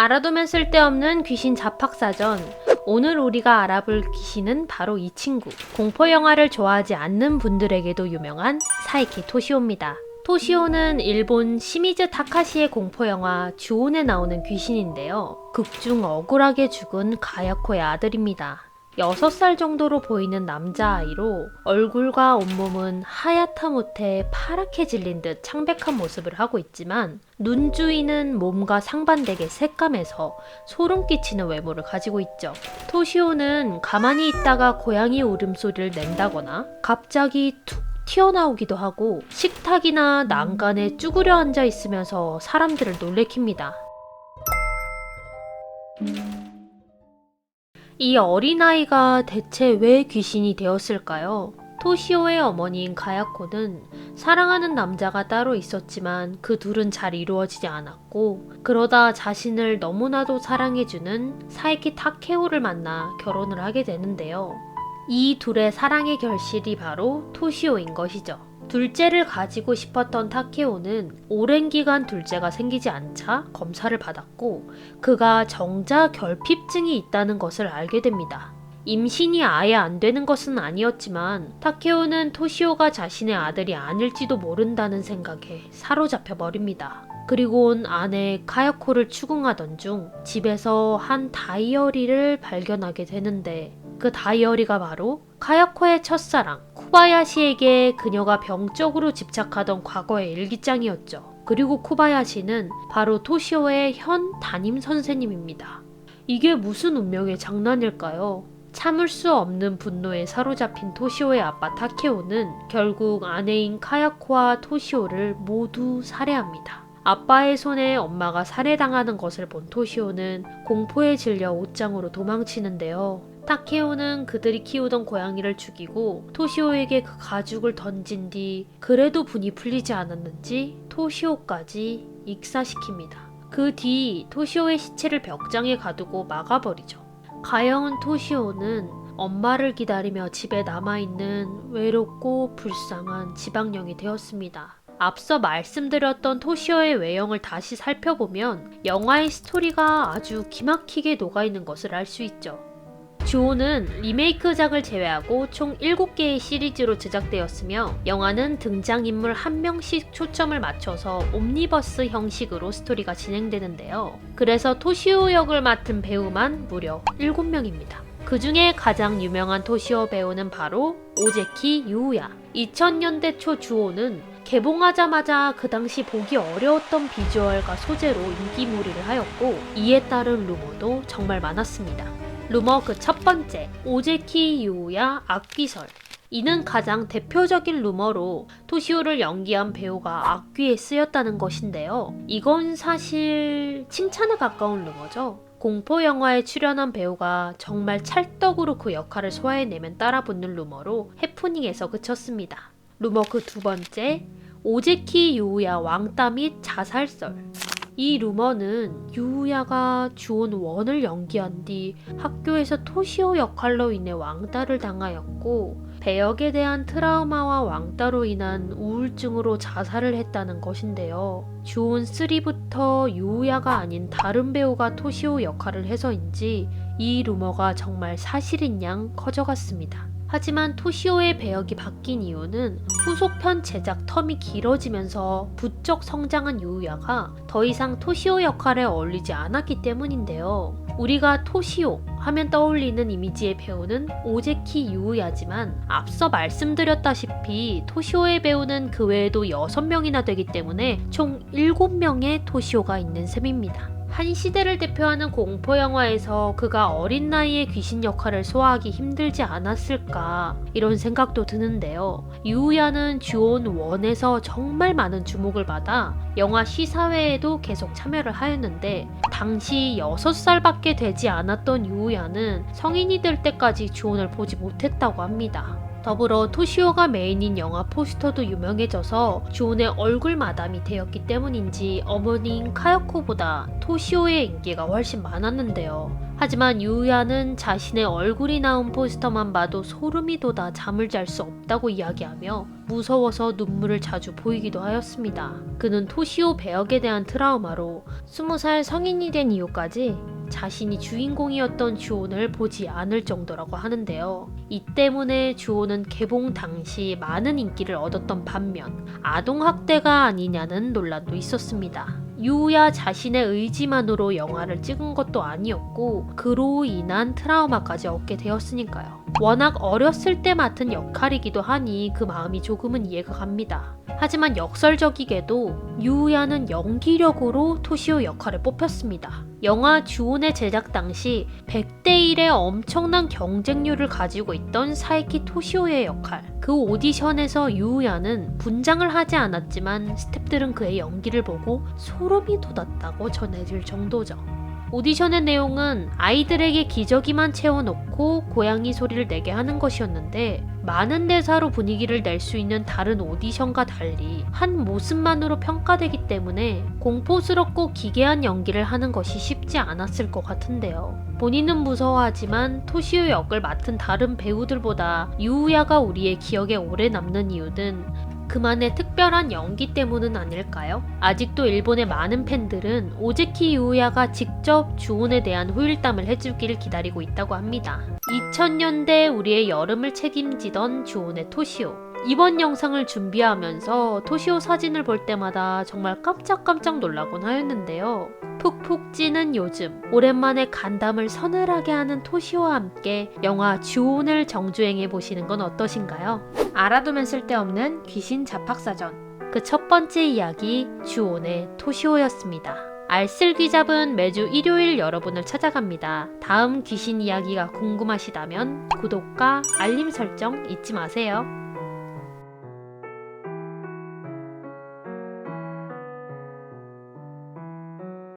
알아두면 쓸데없는 귀신 잡학사전. 오늘 우리가 알아볼 귀신은 바로 이 친구. 공포 영화를 좋아하지 않는 분들에게도 유명한 사이키 토시오입니다. 토시오는 일본 시미즈 타카시의 공포 영화 주온에 나오는 귀신인데요. 극중 억울하게 죽은 가야코의 아들입니다. 6살 정도로 보이는 남자아이로 얼굴과 온몸은 하얗다 못해 파랗게 질린 듯 창백한 모습을 하고 있지만 눈 주위는 몸과 상반되게 새까매서 소름 끼치는 외모를 가지고 있죠. 토시오는 가만히 있다가 고양이 울음소리를 낸다거나 갑자기 툭 튀어나오기도 하고 식탁이나 난간에 쭈그려 앉아 있으면서 사람들을 놀래킵니다. 이 어린아이가 대체 왜 귀신이 되었을까요? 토시오의 어머니인 가야코는 사랑하는 남자가 따로 있었지만 그 둘은 잘 이루어지지 않았고 그러다 자신을 너무나도 사랑해주는 사이키 타케오를 만나 결혼을 하게 되는데요. 이 둘의 사랑의 결실이 바로 토시오인 것이죠. 둘째를 가지고 싶었던 타케오는 오랜 기간 둘째가 생기지 않자 검사를 받았고 그가 정자 결핍증이 있다는 것을 알게 됩니다. 임신이 아예 안 되는 것은 아니었지만 타케오는 토시오가 자신의 아들이 아닐지도 모른다는 생각에 사로잡혀 버립니다. 그리고 온 아내 카야코를 추궁하던 중 집에서 한 다이어리를 발견하게 되는데 그 다이어리가 바로 카야코의 첫사랑 쿠바야시에게 그녀가 병적으로 집착하던 과거의 일기장이었죠. 그리고 쿠바야시는 바로 토시오의 현 담임 선생님입니다. 이게 무슨 운명의 장난일까요? 참을 수 없는 분노에 사로잡힌 토시오의 아빠 타케오는 결국 아내인 카야코와 토시오를 모두 살해합니다. 아빠의 손에 엄마가 살해당하는 것을 본 토시오는 공포에 질려 옷장으로 도망치는데요. 타케오는 그들이 키우던 고양이를 죽이고 토시오에게 그 가죽을 던진 뒤 그래도 분이 풀리지 않았는지 토시오까지 익사시킵니다. 그 뒤 토시오의 시체를 벽장에 가두고 막아버리죠. 가영은 토시오는 엄마를 기다리며 집에 남아있는 외롭고 불쌍한 지방령이 되었습니다. 앞서 말씀드렸던 토시오의 외형을 다시 살펴보면 영화의 스토리가 아주 기막히게 녹아있는 것을 알 수 있죠. 주오는 리메이크작을 제외하고 총 7개의 시리즈로 제작되었으며 영화는 등장인물 한 명씩 초점을 맞춰서 옴니버스 형식으로 스토리가 진행되는데요. 그래서 토시오 역을 맡은 배우만 무려 7명입니다. 그 중에 가장 유명한 토시오 배우는 바로 오제키 유우야. 2000년대 초 주오는 개봉하자마자 그 당시 보기 어려웠던 비주얼과 소재로 인기몰이를 하였고 이에 따른 루머도 정말 많았습니다. 루머 그 첫 번째, 오제키 유우야 악귀설. 이는 가장 대표적인 루머로 토시오를 연기한 배우가 악귀에 쓰였다는 것인데요. 이건 사실 칭찬에 가까운 루머죠. 공포 영화에 출연한 배우가 정말 찰떡으로 그 역할을 소화해내면 따라붙는 루머로 해프닝에서 그쳤습니다. 루머 그 두 번째, 오제키 유우야 왕따 및 자살설. 이 루머는 유우야가 주온 원을 연기한 뒤 학교에서 토시오 역할로 인해 왕따를 당하였고 배역에 대한 트라우마와 왕따로 인한 우울증으로 자살을 했다는 것인데요. 주온 3부터 유우야가 아닌 다른 배우가 토시오 역할을 해서인지 이 루머가 정말 사실인 양 커져갔습니다. 하지만 토시오의 배역이 바뀐 이유는 후속편 제작 텀이 길어지면서 부쩍 성장한 유우야가 더 이상 토시오 역할에 어울리지 않았기 때문인데요. 우리가 토시오 하면 떠올리는 이미지의 배우는 오제키 유우야지만 앞서 말씀드렸다시피 토시오의 배우는 그 외에도 6명이나 되기 때문에 총 7명의 토시오가 있는 셈입니다. 한 시대를 대표하는 공포 영화에서 그가 어린 나이에 귀신 역할을 소화하기 힘들지 않았을까 이런 생각도 드는데요. 유우야는 주온 1에서 정말 많은 주목을 받아 영화 시사회에도 계속 참여를 하였는데 당시 6살밖에 되지 않았던 유우야는 성인이 될 때까지 주온을 보지 못했다고 합니다. 더불어 토시오가 메인인 영화 포스터도 유명해져서 주온의 얼굴 마담이 되었기 때문인지 어머니인 카야코보다 토시오의 인기가 훨씬 많았는데요. 하지만 유야는 자신의 얼굴이 나온 포스터만 봐도 소름이 돋아 잠을 잘 수 없다고 이야기하며 무서워서 눈물을 자주 보이기도 하였습니다. 그는 토시오 배역에 대한 트라우마로 20살 성인이 된 이후까지 자신이 주인공이었던 주온을 보지 않을 정도라고 하는데요. 이 때문에 주온은 개봉 당시 많은 인기를 얻었던 반면 아동학대가 아니냐는 논란도 있었습니다. 유야 자신의 의지만으로 영화를 찍은 것도 아니었고 그로 인한 트라우마까지 얻게 되었으니까요. 워낙 어렸을 때 맡은 역할이기도 하니 그 마음이 조금은 이해가 갑니다. 하지만 역설적이게도 유야는 연기력으로 토시오 역할을 뽑혔습니다. 영화 주온의 제작 당시 100대 1의 엄청난 경쟁률을 가지고 있던 사이키 토시오의 역할. 그 오디션에서 유야는 분장을 하지 않았지만 스탭들은 그의 연기를 보고 소름이 돋았다고 전해질 정도죠. 오디션의 내용은 아이들에게 기저귀만 채워놓고 고양이 소리를 내게 하는 것이었는데 많은 대사로 분위기를 낼 수 있는 다른 오디션과 달리 한 모습만으로 평가되기 때문에 공포스럽고 기괴한 연기를 하는 것이 쉽지 않았을 것 같은데요. 본인은 무서워하지만 토시오 역을 맡은 다른 배우들보다 유우야가 우리의 기억에 오래 남는 이유는 그만의 특별한 연기 때문은 아닐까요? 아직도 일본의 많은 팬들은 오즈키 유우야가 직접 주온에 대한 후일담을 해주기를 기다리고 있다고 합니다. 2000년대 우리의 여름을 책임지던 주온의 토시오. 이번 영상을 준비하면서 토시오 사진을 볼 때마다 정말 깜짝깜짝 놀라곤 하였는데요. 푹푹 찌는 요즘 오랜만에 간담을 서늘하게 하는 토시오와 함께 영화 주온을 정주행해 보시는 건 어떠신가요? 알아두면 쓸데없는 귀신 잡학사전 그 첫 번째 이야기 주온의 토시오였습니다. 알쓸귀잡은 매주 일요일 여러분을 찾아갑니다. 다음 귀신 이야기가 궁금하시다면 구독과 알림 설정 잊지 마세요.